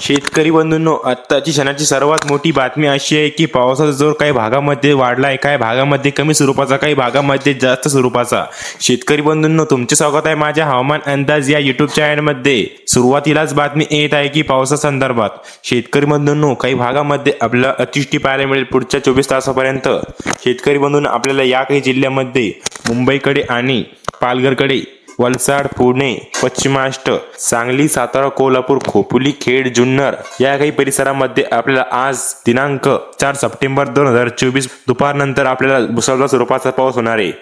शेतकरी बंधूंनो आत्ताची क्षणाची सर्वात मोठी बातमी अशी आहे की पावसाचा जोर काही भागामध्ये वाढला आहे काही भागामध्ये कमी स्वरूपाचा काही भागामध्ये जास्त स्वरूपाचा. शेतकरी बंधूंनो तुमचे स्वागत आहे माझ्या हवामान अंदाज या युट्यूब चॅनलमध्ये सुरुवातीलाच बातमी येत आहे की पावसासंदर्भात शेतकरी बंधूंनो काही भागामध्ये आपल्याला अतिवृष्टी पाहायला मिळेल पुढच्या चोवीस तासापर्यंत. शेतकरी बंधूंनो आपल्याला या काही जिल्ह्यामध्ये मुंबईकडे आणि पालघरकडे वलसाड पुणे पश्चिमाष्ट सांगली सातारा कोल्हापूर खोपोली खेड जुन्नर या काही परिसरामध्ये आपल्याला आज दिनांक चार सप्टेंबर दोन हजार चोवीस दुपारनंतर आपल्याला मुसळधार स्वरूपाचा पाऊस होणार आहे.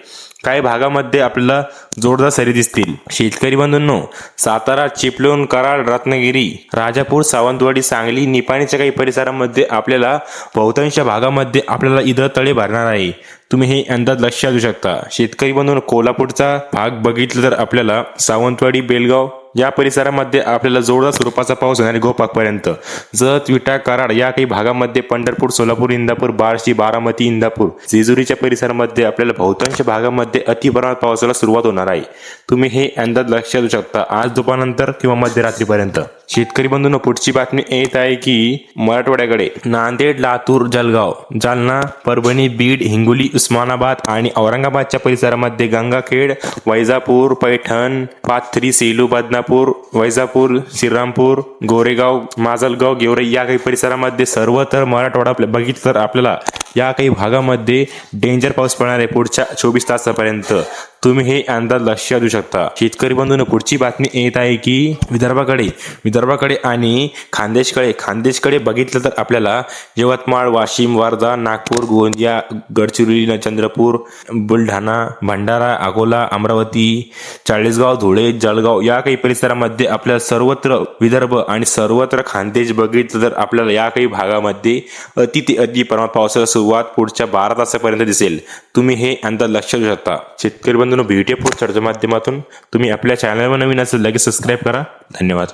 काही भागामध्ये आपल्याला जोरदार सरी दिसतील. शेतकरी बंधूंनो सातारा चिपळूण कराड रत्नागिरी राजापूर सावंतवाडी सांगली निपाणीच्या काही परिसरामध्ये आपल्याला बहुतांश भागामध्ये आपल्याला इथं तळे भरणार आहे. तुम्ही हे अंदाज लक्षात घेऊ शकता. शेतकरी बनून कोल्हापूरचा भाग बघितलं तर आपल्याला सावंतवाडी बेलगाव या परिसरामध्ये आपल्याला जोरदार स्वरूपाचा पाऊस होणार गोपाकपर्यंत जत विटा कराड या काही भागामध्ये पंढरपूर सोलापूर इंदापूर बार्शी बारामती इंदापूर जेजुरीच्या परिसरामध्ये आपल्याला बहुतांश भागामध्ये अतिप्रमाणात पावसाला सुरुवात होणार आहे. तुम्ही हे अंदाज लक्षात घेऊ शकता. आज दुपारनंतर किंवा मध्यरात्रीपर्यंत. शेतकरी बंधूंना पुढची बातमी येत आहे की मराठवाड्याकडे नांदेड लातूर जळगाव जालना परभणी बीड हिंगोली उस्मानाबाद आणि औरंगाबादच्या परिसरामध्ये गंगाखेड वैजापूर पैठण पाथरी सेलू बदनापूर वैजापूर श्रीरामपूर गोरेगाव माजलगाव गेवरे या काही परिसरामध्ये सर्वत्र मराठवाडा आपल्या बघितलं तर आपल्याला या काही भागामध्ये डेंजर पाऊस पडणार आहे पुढच्या चोवीस तासापर्यंत. तुम्ही हे अंदाज लक्षात देऊ शकता. शेतकरी बंधून पुढची बातमी येत आहे की विदर्भाकडे विदर्भाकडे आणि खानदेशकडे खानदेशकडे बघितलं तर आपल्याला यवतमाळ वाशिम वर्धा नागपूर गोंदिया गडचिरोली चंद्रपूर बुलढाणा भंडारा अकोला अमरावती चाळीसगाव धुळे जळगाव या काही परिसरामध्ये आपल्याला सर्वत्र विदर्भ आणि सर्वत्र खानदेश बघितलं तर आपल्याला या काही भागामध्ये अति ते अति प्रमाणात पावसाला सुरुवात पुढच्या बारा तासापर्यंत दिसेल. तुम्ही हे अंदाज लक्षात घेऊ शकता. शेतकरी बंधूंनो फूड चर्चा माध्यमातून तुम्ही आपल्या चॅनलवर नवीन असेल लगेच सबस्क्राईब करा. धन्यवाद.